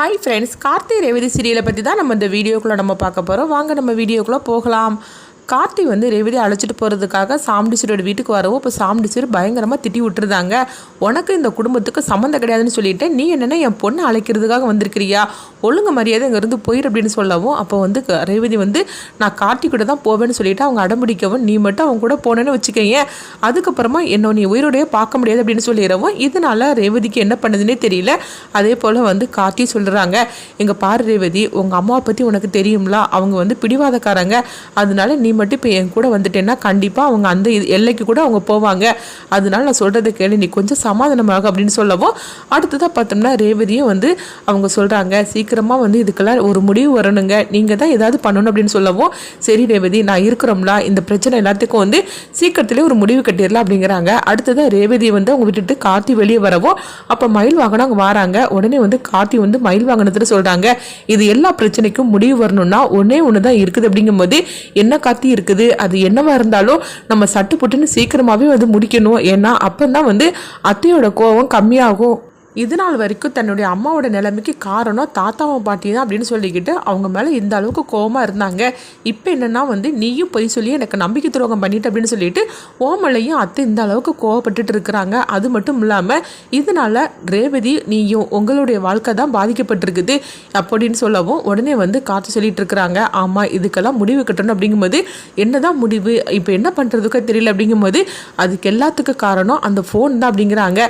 Hi friends Karthik Revathi சீரியலை பற்றி தான் நம்ம இந்த வீடியோக்குள்ளே நம்ம பார்க்க போகிறோம் வாங்க நம்ம வீடியோக்குள்ளே போகலாம். கார்த்தி வந்து ரேவதி அழைச்சிட்டு போகிறதுக்காக சாம்டிச்சரோட வீட்டுக்கு வரவும் இப்போ சாம்டிச்சர் பயங்கரமாக திட்டி விட்டுருந்தாங்க. உனக்கு இந்த குடும்பத்துக்கு சம்மந்தம் கிடையாதுன்னு சொல்லிட்டு நீ என்னென்ன என் பொண்ணை அழைக்கிறதுக்காக வந்திருக்கிறியா? ஒழுங்கு மரியாதை இங்கேருந்து போயிரு அப்படின்னு சொல்லவும் அப்போ வந்து க- ரேவதி வந்து நான் கார்த்தி கூட தான் போவேன்னு சொல்லிட்டு அவங்க அடம்பிடிக்கவும் நீ மட்டும் அவங்க கூட போனேன்னு வச்சுக்கேன் அதுக்கப்புறமா என்ன நீ உயிரோடையே பார்க்க முடியாது அப்படின்னு சொல்லிடுறவும் இதனால ரேவதிக்கு என்ன பண்ணுதுன்னே தெரியல. அதே போல் வந்து கார்த்தி சொல்கிறாங்க எங்கள் பாரு ரேவதி உங்கள் அம்மாவை பற்றி உனக்கு தெரியும்ல. அவங்க வந்து பிடிவாதக்காரங்க. அதனால நீ மட்டும் இப்போ என் கூட வந்துட்டேன்னா கண்டிப்பாக அவங்க அந்த இது- எல்லைக்கு கூட அவங்க போவாங்க. அதனால நான் சொல்கிறத கேளு நீ கொஞ்சம் சமாதானமாக அப்படின்னு சொல்லவும் அடுத்ததாக பார்த்தோம்னா ரேவதியும் வந்து அவங்க சொல்கிறாங்க சீக்கிரமாக வந்து இதுக்கெல்லாம் ஒரு முடிவு வரணுங்க. நீங்கள் தான் ஏதாவது பண்ணணும் அப்படின்னு சொல்லவும் சரி ரேவதி நான் இருக்கிறோம்ல இந்த பிரச்சனை எல்லாத்துக்கும் வந்து சீக்கிரத்திலே ஒரு முடிவு கட்டிடலாம் அப்படிங்கிறாங்க. அடுத்ததாக ரேவதியை வந்து அவங்க விட்டுட்டு கார்த்தி வெளியே வரவும் அப்போ மயில் வாகனம் அவங்க வராங்க. உடனே வந்து கார்த்தி வந்து மயில் வாகனத்தில் சொல்கிறாங்க இது எல்லா பிரச்சனைக்கும் முடிவு வரணும்னா ஒன்றே ஒன்று தான் இருக்குது அப்படிங்கும்போது என்ன கார்த்தி இருக்குது. அது என்னவா இருந்தாலும் நம்ம சட்டு புட்டுன்னு சீக்கிரமாகவே வந்து முடிக்கணும். ஏன்னா அப்போ தான் வந்து அத்தையோட கோவம் கம்மியாகும். இது நாள் வரைக்கும் தன்னுடைய அம்மாவோட நிலைமைக்கு காரணம் தாத்தாவும் பாட்டி தான் அப்படின்னு சொல்லிக்கிட்டு அவங்க மேலே இந்த அளவுக்கு கோவமாக இருந்தாங்க. இப்போ என்னென்னா வந்து நீயும் பொய் சொல்லி எனக்கு நம்பிக்கை துரோகம் பண்ணிட்டு அப்படின்னு சொல்லிட்டு ஓமலையும் அத்தை இந்த அளவுக்கு கோவப்பட்டுட்டு இருக்கிறாங்க. அது மட்டும் இல்லாமல் இதனால ரேவதி நீயும் உங்களுடைய வாழ்க்கை தான் பாதிக்கப்பட்டிருக்குது அப்படின்னு சொல்லவும் உடனே வந்து காத்து சொல்லிட்டு இருக்கிறாங்க. ஆமாம் இதுக்கெல்லாம் முடிவு கட்டணும் அப்படிங்கும்போது என்னதான் முடிவு இப்போ என்ன பண்ணுறதுக்கோ தெரியல அப்படிங்கும்போது அதுக்கு எல்லாத்துக்கும் காரணம் அந்த ஃபோன் தான் அப்படிங்கிறாங்க.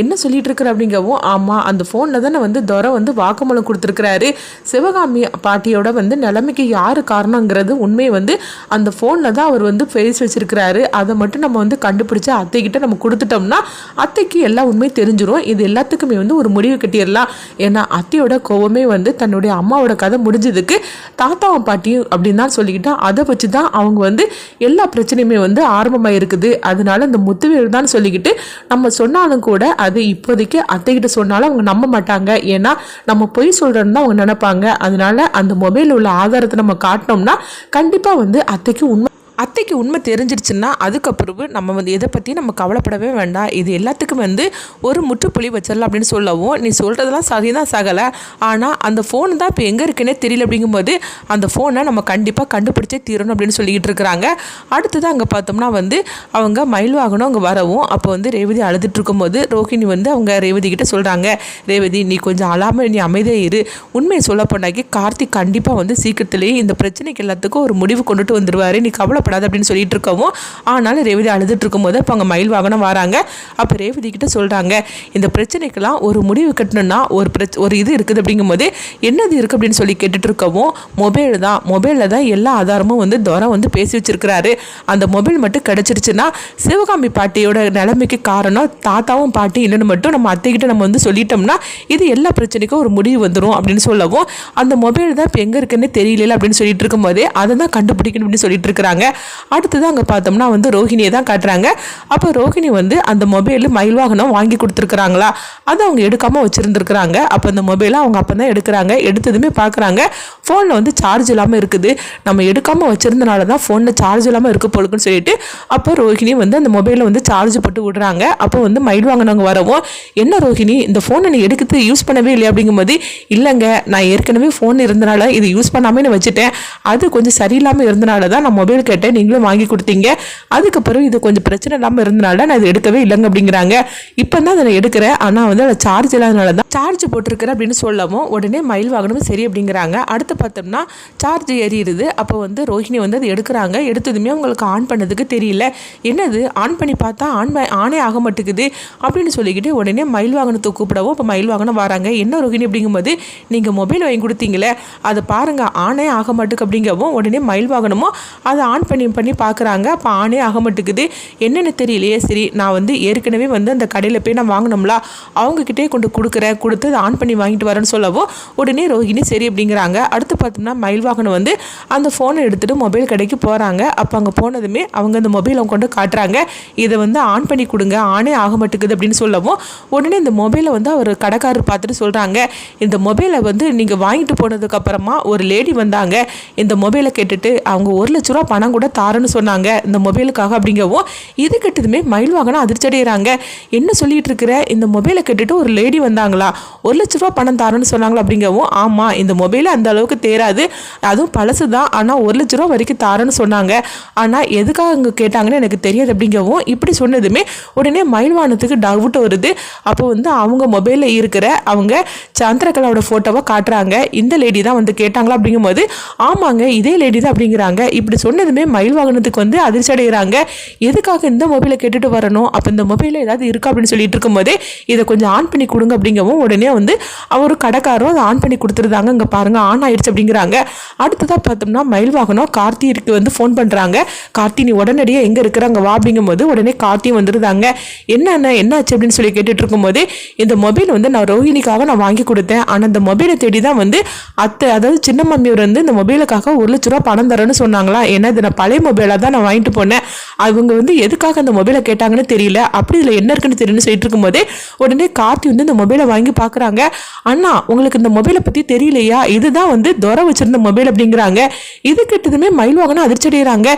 என்ன சொல்லிட்டு இருக்கிற அப்படிங்கவும் ஆமாம் அந்த ஃபோனில் தானே வந்து துரை வந்து வாக்குமூலம் கொடுத்துருக்கிறாரு. சிவகாமி பாட்டியோட வந்து நிலைமைக்கு யார் காரணங்கிறது உண்மையை வந்து அந்த ஃபோனில் தான் அவர் வந்து ஃபேஸ் வச்சிருக்கிறாரு. அதை மட்டும் நம்ம வந்து கண்டுபிடிச்சு அத்தைக்கிட்ட நம்ம கொடுத்துட்டோம்னா அத்தைக்கு எல்லா உண்மையும் தெரிஞ்சிடும் இது எல்லாத்துக்குமே வந்து ஒரு முடிவு கட்டிடலாம். ஏன்னா அத்தையோட கோவமே வந்து தன்னுடைய அம்மாவோட கதை முடிஞ்சதுக்கு தாத்தாவும் பாட்டியும் அப்படின்னு தான் சொல்லிக்கிட்டா அதை வச்சு தான் அவங்க வந்து எல்லா பிரச்சனையுமே வந்து ஆரம்பமாக இருக்குது அதனால இந்த முத்துவேல் தான் சொல்லிக்கிட்டு நம்ம சொன்னாலும் கூட அது இப்போதைக்கு அத்தைக்கிட்ட சொன்னாலும் அவங்க நம்ப மாட்டாங்க. ஏன்னா நம்ம பொய் சொல்கிறோன்னு தான் அவங்க நினைப்பாங்க. அதனால அந்த மொபைல் உள்ள ஆதாரத்தை நம்ம காட்டினோம்னா கண்டிப்பாக வந்து அத்தைக்கு உண்மை அத்தைக்கு உண்மை தெரிஞ்சிருச்சுன்னா அதுக்கப்புறம் நம்ம வந்து எதை பற்றி நம்ம கவலைப்படவே வேண்டாம். இது எல்லாத்துக்கும் வந்து ஒரு முற்றுப்புள்ளி வச்சிடலாம் அப்படின்னு சொல்லவும் நீ சொல்கிறதெல்லாம் சரிதான் சகலை. ஆனால் அந்த ஃபோன் தான் இப்போ எங்கே இருக்குன்னே தெரியல அப்படிங்கும்போது அந்த ஃபோனை நம்ம கண்டிப்பாக கண்டுபிடிச்சே தீரணும் அப்படின்னு சொல்லிக்கிட்டு இருக்கிறாங்க. அடுத்தது அங்கே பார்த்தோம்னா வந்து அவங்க மயில் வாகனம் அங்கே வரவும் அப்போ வந்து ரேவதி அழுதுட்டு இருக்கும்போது ரோஹிணி வந்து அவங்க ரேவதி கிட்ட சொல்கிறாங்க ரேவதி நீ கொஞ்சம் அழாமல் நீ அமைதியாக இரு. உண்மையை சொல்ல போனாக்கி கார்த்திக் கண்டிப்பாக வந்து சீக்கிரத்துலேயே இந்த பிரச்சனைக்கு எல்லாத்துக்கும் ஒரு முடிவு கொண்டுட்டு வந்துடுவார் நீ கவலைப்பட சாப்பிடாது அப்படின்னு சொல்லிட்டு இருக்கவும் ஆனாலும் ரேவதி அழுதுட்டு இருக்கும்போது அப்போ அவங்க மயில் வாகனம் வராங்க. அப்போ ரேவதி கிட்ட சொல்கிறாங்க இந்த பிரச்சனைக்கெல்லாம் ஒரு முடிவு கட்டணும்னா ஒரு பிரச்ச ஒரு இது இருக்குது. அப்படிங்கும்போது என்னது இருக்குது அப்படின்னு சொல்லி கேட்டுட்டு இருக்கவும் மொபைல் தான். மொபைலில் தான் எல்லா ஆதாரமும் வந்து துரை வந்து பேசி வச்சிருக்கிறாரு. அந்த மொபைல் மட்டும் கிடச்சிருச்சுன்னா சிவகாமி பாட்டியோட நிலைமைக்கு காரணம் தாத்தாவும் பாட்டி இல்லைன்னு மட்டும் நம்ம அத்தைக்கிட்ட நம்ம வந்து சொல்லிட்டோம்னா இது எல்லா பிரச்சனைக்கும் ஒரு முடிவு வந்துடும் அப்படின்னு சொல்லவும் அந்த மொபைல் தான் இப்போ எங்கே இருக்குன்னு தெரியல அப்படின்னு சொல்லிட்டு இருக்கும்போதே அதை தான் கண்டுபிடிக்கணும் அப்படின்னு சொல்லிட்டு இருக்கிறாங்க அடுத்தது அங்கே பார்த்தோம்னா வந்து ரோஹிணியை தான் காட்டுறாங்க. அப்போ ரோஹிணி வந்து அந்த மொபைல் மயில் வாகனம் வாங்கி கொடுத்துருக்குறாங்களா? அதை அவங்க எடுக்காமல் வச்சுருந்துருக்குறாங்க. அப்போ அந்த மொபைலை அவங்க அப்போ தான் எடுக்கிறாங்க. எடுத்ததுமே பார்க்குறாங்க. ஃபோனில் வந்து சார்ஜ் இல்லாமல் இருக்குது. நம்ம எடுக்காமல் வச்சுருந்தனால தான் ஃபோனில் சார்ஜ் இல்லாமல் இருக்க போலுக்குன்னு சொல்லிட்டு அப்போ ரோஹிணி வந்து அந்த மொபைலில் வந்து சார்ஜ் போட்டு விடுறாங்க. அப்போ வந்து மயில் வாங்கினவங்க வரவும் என்ன ரோஹிணி இந்த ஃபோனை நீ எடுக்கிறது யூஸ் பண்ணவே இல்லையா? அப்படிங்கும்போது இல்லைங்க. நான் ஏற்கனவே ஃபோன் இருந்தனால இது யூஸ் பண்ணாமல் வச்சுட்டேன். அது கொஞ்சம் சரியில்லாமல் இருந்தனால தான் நான் மொபைல் கேட்டேன். நீங்களும் வாங்கி கொடுத்தீங்க. அதுக்கப்புறம் இது கொஞ்சம் பிரச்சனை இல்லாமல் இருந்தனால நான் இது எடுக்கவே இல்லைங்க அப்படிங்கிறாங்க. இப்போ தான் அதை நான் எடுக்கிறேன். ஆனால் வந்து அதில் சார்ஜ் இல்லாதனால தான் சார்ஜ் போட்டிருக்கிறேன் அப்படின்னு சொல்லவும் உடனே மயில் வாங்கணும் சரி அப்படிங்கிறாங்க. அடுத்து பார்த்தோம்னா சார்ஜ் ஏறிடுது. அப்போ வந்து ரோஹிணி வந்து அதை எடுக்கிறாங்க. எடுத்ததுமே அவங்களுக்கு ஆன் பண்ணதுக்கு தெரியல. என்னது? ஆன் பண்ணி பார்த்தா ஆன் ஆனே ஆக மாட்டேங்குது அப்படின்னு சொல்லிக்கிட்டு உடனே மயில் வாகனத்தை கூப்பிடவும் இப்போ மயில் வாகனம் வராங்க. என்ன ரோஹிணி அப்படிங்கும்போது நீங்கள் மொபைல் வாங்கி கொடுத்தீங்களே அதை பாருங்க. ஆனே ஆக மாட்டுக்கு அப்படிங்கவும் உடனே மயில் வாகனமும் அதை ஆன் பண்ணி பண்ணி பார்க்குறாங்க அப்போ ஆனே ஆக மாட்டேங்குது. என்னென்னு தெரியலையே. சரி நான் வந்து ஏற்கனவே வந்து அந்த கடையில் போய் நான் வாங்கினோம்ல அவங்கக்கிட்டே கொண்டு கொடுக்குறேன். கொடுத்து அதை ஆன் பண்ணி வாங்கிட்டு வரேன்னு சொல்லவும் உடனே ரோஹிணி சரி அப்படிங்கிறாங்க. அடுத்து பார்த்தோம்னா மயில் வாகனம் வந்து அந்த ஃபோனை எடுத்துகிட்டு மொபைல் கடைக்கு போகிறாங்க அப்போ அங்கே போனதுமே அவங்க அந்த மொபைலை கொண்டு காட்டுறாங்க. இதை வந்து ஆன் பண்ணி கொடுங்க. ஆனே ஆக மாட்டேங்குது அப்படின்னு சொல்லவும் உடனே இந்த மொபைலை வந்து அவர் கடைக்காரர் பார்த்துட்டு சொல்கிறாங்க இந்த மொபைலை வந்து நீங்கள் வாங்கிட்டு போனதுக்கப்புறமா ஒரு லேடி வந்தாங்க. இந்த மொபைலை கேட்டுட்டு அவங்க ஒரு லட்ச ரூபா பணம் கூட தாரன்னு சொன்னாங்க. இந்த மொபைலுக்காக அப்படிங்கவும் இது கெட்டதுமே மயில் வாகனம் அதிர்ச்சி அடைகிறாங்க என்ன சொல்லிட்டு இருக்கிற இந்த மொபைலை கெட்டுட்டு ஒரு லேடி வந்தாங்களா? ஒரு லட்ச ரூபா பணம் தாரன்னு சொன்னாங்களா அப்படிங்கவும் ஆமாம் இந்த மொபைல் அந்த அளவுக்கு தேராது. அதுவும் பழசு தான் ஆனால் ஒரு லட்ச ரூபா வரைக்கும் தாரன்னு சொன்னாங்க. ஆனால் எதுக்காக அங்கே கேட்டாங்கன்னு எனக்கு தெரியாது அப்படிங்கவும் இப்படி சொன்னதுமே உடனே மயில்வானத்துக்கு டவுட் வருது. அப்போ வந்து அவங்க மொபைலில் இருக்கிற அவங்க சந்திரகலாவோட ஃபோட்டோவை காட்டுறாங்க. இந்த லேடி தான் வந்து கேட்டாங்களா அப்படிங்கும்போது ஆமாங்க இதே லேடி தான் அப்படிங்கிறாங்க. இப்படி சொன்னதுமே மயில் வாகனத்துக்கு வந்து அதிர்ச்சி அடைகிறாங்க. எதுக்காக இந்த மொபைலை கேட்டுட்டு வரணும்? அப்போ இந்த மொபைலில் ஏதாவது இருக்கா அப்படின்னு சொல்லிட்டு இருக்கும்போதே இதை கொஞ்சம் ஆன் பண்ணி கொடுங்க அப்படிங்கவும் உடனே வந்து அவர் கடைக்காரரும் அதை ஆன் பண்ணி கொடுத்துருந்தாங்க. இங்கே பாருங்கள் ஆன் ஆயிடுச்சு அப்படிங்கிறாங்க. அடுத்ததாக பார்த்தோம்னா மயில் வாகனம் கார்த்திக்கு வந்து ஃபோன் பண்ணுறாங்க கார்த்தி நீ உடனடியாக எங்கே இருக்கிறாங்க வா அப்படிங்கும்போது உடனே கார்த்தியும் வந்துருந்தாங்க. என்னென்ன என்னாச்சு அப்படின்னு சொல்லி கேட்டுட்டு இருக்கும்போது இந்த மொபைல் வந்து நான் ரோஹிணிக்காக நான் வாங்கி கொடுத்தேன். ஆனால் இந்த மொபைலை தேடி தான் வந்து அத்தை அதாவது சின்ன மம்மியவர் வந்து இந்த மொபைலுக்காக ஒரு லட்ச ரூபா பணம் தரேன்னு சொன்னாங்களா? ஏன்னா இதை நான் பழைய மொபைலாக தான் நான் வாங்கிட்டு போனேன். அவங்க வந்து எதுக்காக அந்த மொபைலை கேட்டாங்கன்னு தெரியல. அப்படி இதில் என்ன இருக்குன்னு தெரியும்னு சொல்லிட்டு இருக்கும்போதே உடனே கார்த்தி வந்து இந்த மொபைலை வாங்கி பார்க்குறாங்க அண்ணா உங்களுக்கு இந்த மொபைலை பற்றி தெரியலையா? இதுதான் வந்து துறை வச்சிருந்த மொபைல் அப்படிங்கிறாங்க. இது கிட்டதுமே மயில் வாங்கினா அதிர்ச்சி அடைகிறாங்க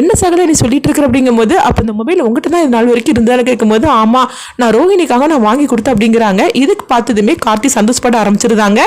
என்ன சகல நீ சொல்லிட்டு இருக்கிற அப்படிங்கும்போது அப்போ இந்த மொபைல் உங்ககிட்ட தான் இது நாள் வரைக்கும் இருந்தாலும் கேட்கும்போது ஆமாம் நான் ரோஹிணிக்காக நான் வாங்கி கொடுத்தேன் அப்படிங்கிறாங்க. இதுக்கு பார்த்ததுமே கார்த்தி சந்தோஷப்பட ஆரம்பிச்சிருந்தாங்க.